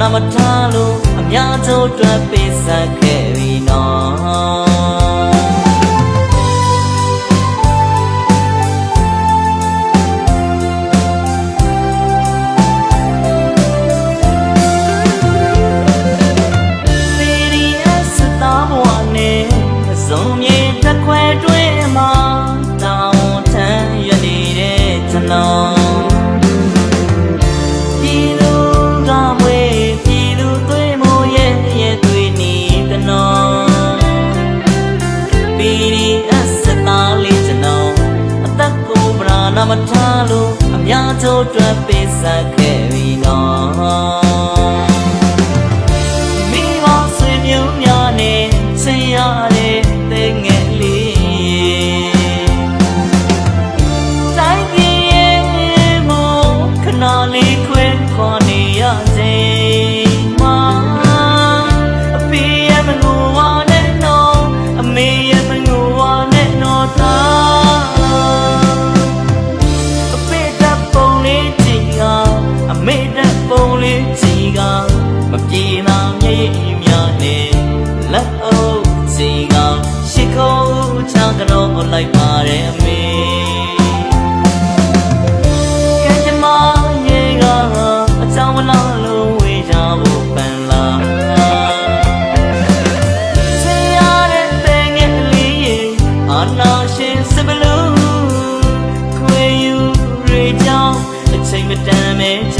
နာမထားလို့အများဆုံးတွေ့ပေးဆက်ခဲ့ပြီနော် မထားလို့အများကျိုးအတွက်ပေးဆက်ခဲ့ပြီနော် ကအချောင်းမလားလို့ဝေးကြဖို့ပန်လာဆင်းရတဲ့တဲ့ငယ်လေးရေအာနာရှင်စပလူခွေယူရေကြောင်းအချိန်မတန်မဲ့ကျွေ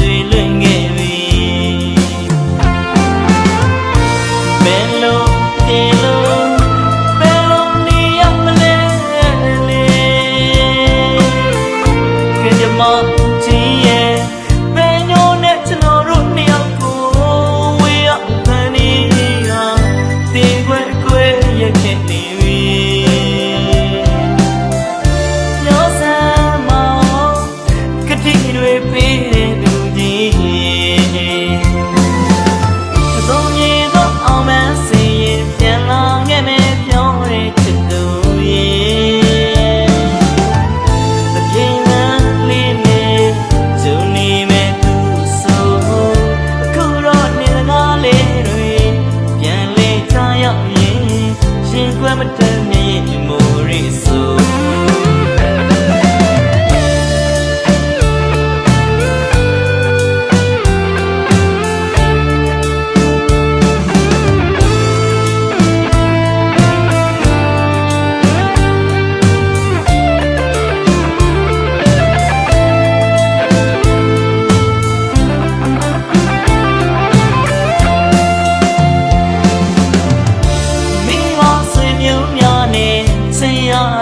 ရခဲ့နေ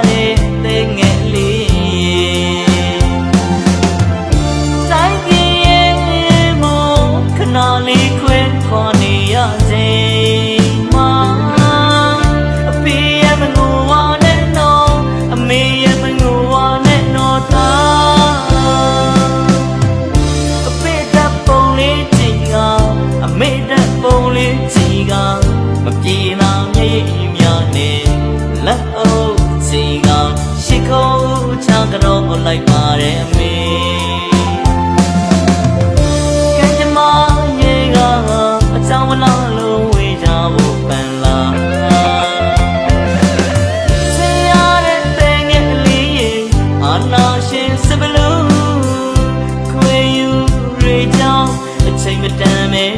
ရတဲ့တဲ့ငယ်လေးတိုင်းပြည်ရဲ့မို့ခဏလေးခွဲခွာနေရစေမှာအဖေရဲ့မငိုဝါနဲ့တော့အမေရဲ့မငိုဝါနဲ့တော့သားအဖေတပ်ပုံလေးချီကအမေတပ်ပုံလေးချီကမပြေနာ လိုက်ပါတယ်အမေကဲကြမရေကအချောင်းမလားလို့ဝေးကြဖို့ပန်လာဆင်းရတဲ့တဲ့ငယ်လေးရေအာနာရှင်စပလူခွေယူရေကြောင်းအချိန်မတန်မဲ့